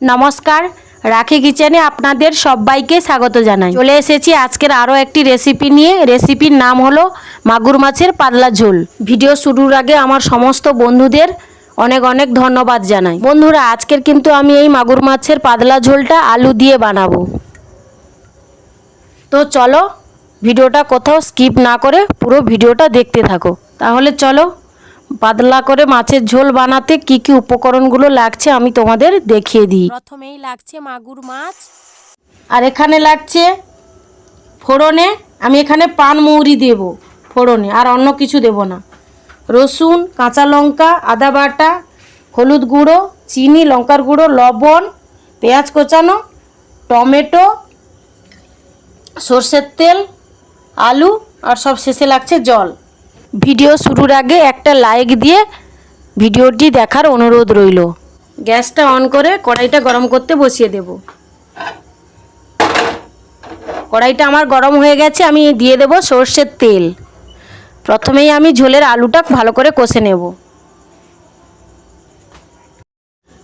নমস্কার, রাখি কিচেনে আপনাদের সবাইকে স্বাগত জানাই। চলে এসেছি আজকের আরও একটি রেসিপি নিয়ে। রেসিপির নাম হলো মাগুর মাছের পাতলা ঝোল। ভিডিও শুরুর আগে আমার সমস্ত বন্ধুদের অনেক অনেক ধন্যবাদ জানাই। বন্ধুরা, আজকের কিন্তু আমি এই মাগুর মাছের পাতলা ঝোলটা আলু দিয়ে বানাবো। তো চলো, ভিডিওটা কোথাও স্কিপ না করে পুরো ভিডিওটা দেখতে থাকো। তাহলে চলো পাতলা করে মাছের ঝোল বানাতে কি কি উপকরণগুলো লাগছে আমি তোমাদের দেখিয়ে দিই। প্রথমেই লাগছে মাগুর মাছ। আর এখানে লাগছে ফোড়নে আমি এখানে পান মৌরি দেব ফোড়নে আর অন্য কিছু দেব না। রসুন কাঁচা লঙ্কা আদা বাটা হলুদ গুঁড়ো চিনি লঙ্কার গুঁড়ো লবণ পেঁয়াজ কোচানো টমেটো সর্ষের তেল আলু আর সব শেষে লাগছে জল। ভিডিও শুরুর আগে একটা লাইক দিয়ে ভিডিওটি দেখার অনুরোধ রইল। গ্যাসটা অন করে কড়াইটা গরম করতে বসিয়ে দেব। কড়াইটা আমার গরম হয়ে গেছে, আমি দিয়ে দেব সর্ষের তেল। প্রথমেই আমি ঝোলের আলুটা ভালো করে কষে নেব।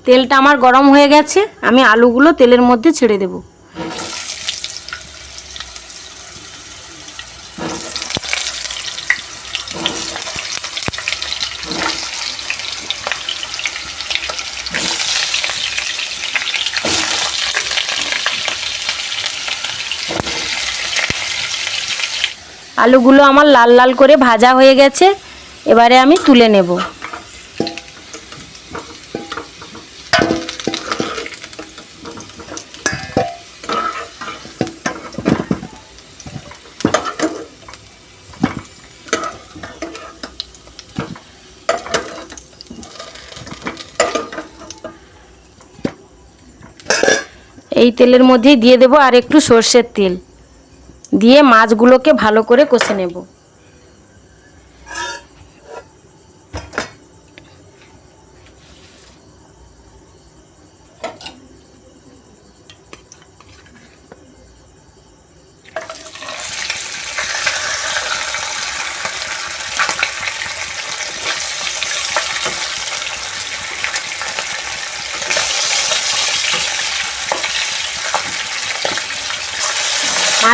তেলটা আমার গরম হয়ে গেছে, আমি আলুগুলো তেলের মধ্যে ছেড়ে দেবো। আলুগুলো আমার লাল লাল করে ভাজা হয়ে গেছে, এবারে আমি তুলে নেব। এই তেলের মধ্যেই দিয়ে দেবো আর একটু সর্ষের তেল। দিয়ে মাছগুলোকে ভালো করে কষে নেব।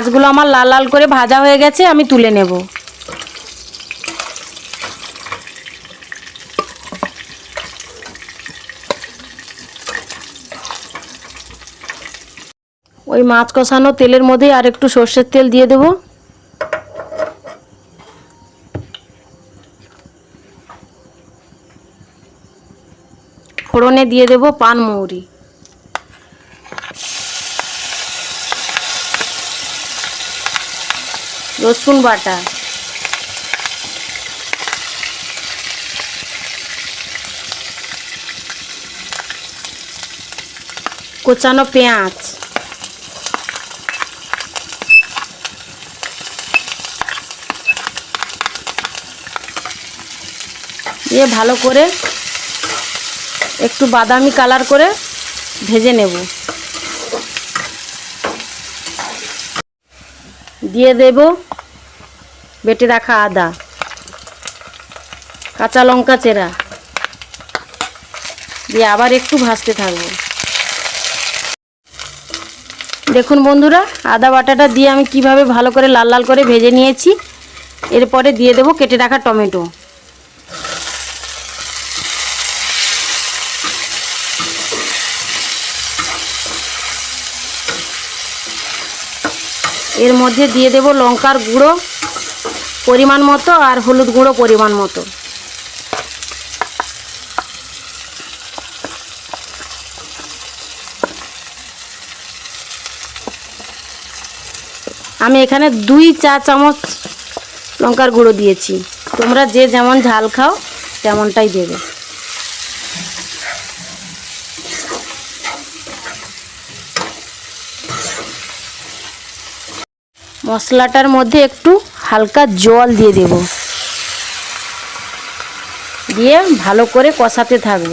মাছগুলো আমার লাল লাল করে ভাজা হয়ে গেছে, আমি তুলে নেব। ওই মাছ কষানো তেলের মধ্যেই আর একটু সর্ষের তেল দিয়ে দেব। ফোড়নে দিয়ে দেব পান মৌরি। রসুন বাটা। কোচানো পেঁয়াজ। দিয়ে ভালো করে একটু বাদামি কালার করে ভেজে নেব। দিয়ে দেব বেটে রাখা আদা, কাঁচা লঙ্কা চেরা দিয়ে আবার একটু ভাজতে থাকব। দেখুন বন্ধুরা, আদা বাটাটা দিয়ে আমি কীভাবে ভালো করে লাল লাল করে ভেজে নিয়েছি, এরপরে দিয়ে দেব কেটে রাখা টমেটো। এর মধ্যে দিয়ে দেব লঙ্কার গুঁড়ো পরিমাণ মতো আর হলুদ গুঁড়ো পরিমাণ মতো। আমি এখানে দুই চা চামচ লঙ্কার গুঁড়ো দিয়েছি। তোমরা যে যেমন ঝাল খাও, তেমনটাই দেবে। মশলাটার মধ্যে একটু হালকা জল দিয়ে দেব। দিয়ে ভালো করে কষাতে থাকব।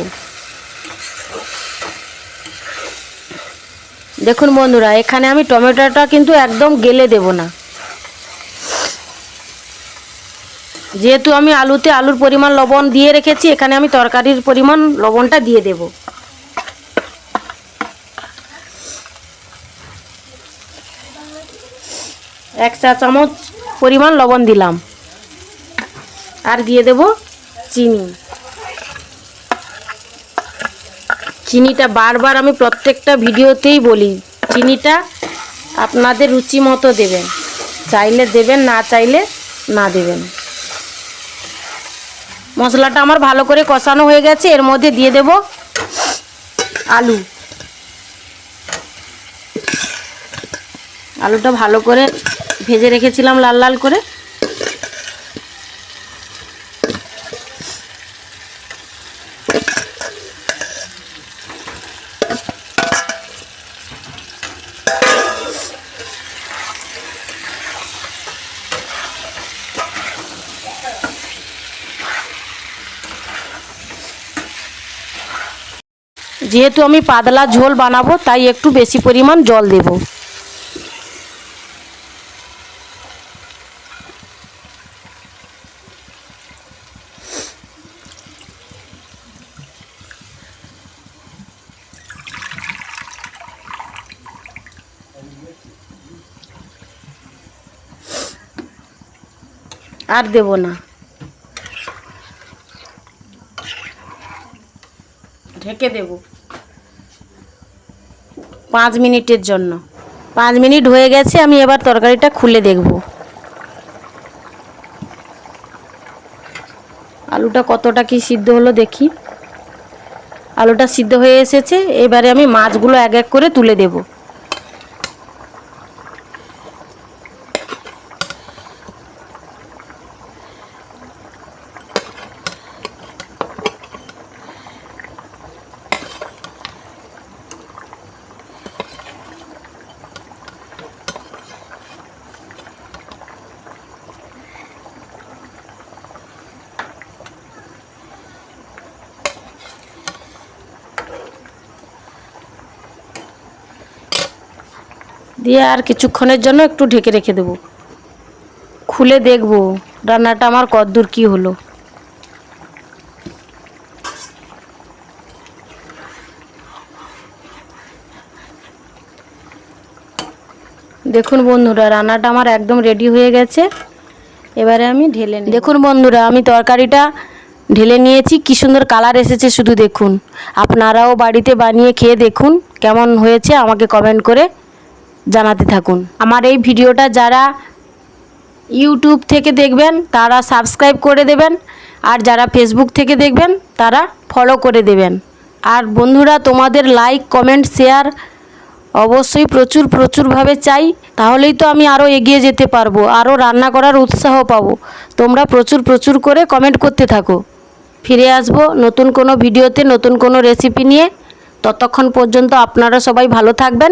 দেখুন বন্ধুরা, এখানে আমি টমেটোটা কিন্তু একদম গেলে দেব না। যেহেতু আমি আলুতে আলুর পরিমাণ লবণ দিয়ে রেখেছি, এখানে আমি তরকারির পরিমাণ লবণটা দিয়ে দেব। এক চা চামচ পরিমাণ লবণ দিলাম। আর দিয়ে দেব চিনি। চিনিটা বারবার আমি প্রত্যেকটা ভিডিওতেই বলি, চিনিটা আপনাদের রুচি মতো দেবেন। চাইলে দেবেন, না চাইলে না দেবেন। মশলাটা আমার ভালো করে কষানো হয়ে গেছে, এর মধ্যে দিয়ে দেব আলু। আলুটা ভালো করে ভেজে রেখেছিলাম লাল লাল করে। যেহেতু আমি পাতলা ঝোল বানাবো, তাই একটু বেশি পরিমাণ জল দেব। আর দেব না। ঢেকে দেব। পাঁচ মিনিটের জন্য। পাঁচ মিনিট হয়ে গেছে আমি এবার তরকারিটা খুলে দেখব। আলুটা কতটা কি সিদ্ধ হলো দেখি। আলুটা সিদ্ধ হয়ে এসেছে এবারে আমি মাছগুলো এক এক করে তুলে দেব। দিয়ে আর কিছুক্ষণের জন্য একটু ঢেকে রেখে দেবো। খুলে দেখব রান্নাটা আমার কদ্দূর কি হলো। দেখুন বন্ধুরা, রান্নাটা আমার একদম রেডি হয়ে গেছে। এবারে আমি ঢেলে নিই দেখুন বন্ধুরা, আমি তরকারিটা ঢেলে নিয়েছি, কি সুন্দর কালার এসেছে শুধু দেখুন। আপনারাও বাড়িতে বানিয়ে খেয়ে দেখুন, কেমন হয়েছে আমাকে কমেন্ট করে। জানাতে থাকুন। আমার এই ভিডিওটা যারা ইউটিউব থেকে দেখবেন, তারা সাবস্ক্রাইব করে দেবেন, আর যারা ফেসবুক থেকে দেখবেন, তারা ফলো করে দেবেন। আর বন্ধুরা, তোমাদের লাইক, কমেন্ট, শেয়ার অবশ্যই প্রচুর, প্রচুরভাবে চাই। তাহলেই তো আমি আরও এগিয়ে যেতে পারব আরও রান্না করার উৎসাহ পাবো। তোমরা প্রচুর প্রচুর করে কমেন্ট করতে থাকো। ফিরে আসব নতুন কোনো ভিডিওতে, নতুন কোনো রেসিপি নিয়ে। ততক্ষণ পর্যন্ত আপনারা সবাই ভালো থাকবেন।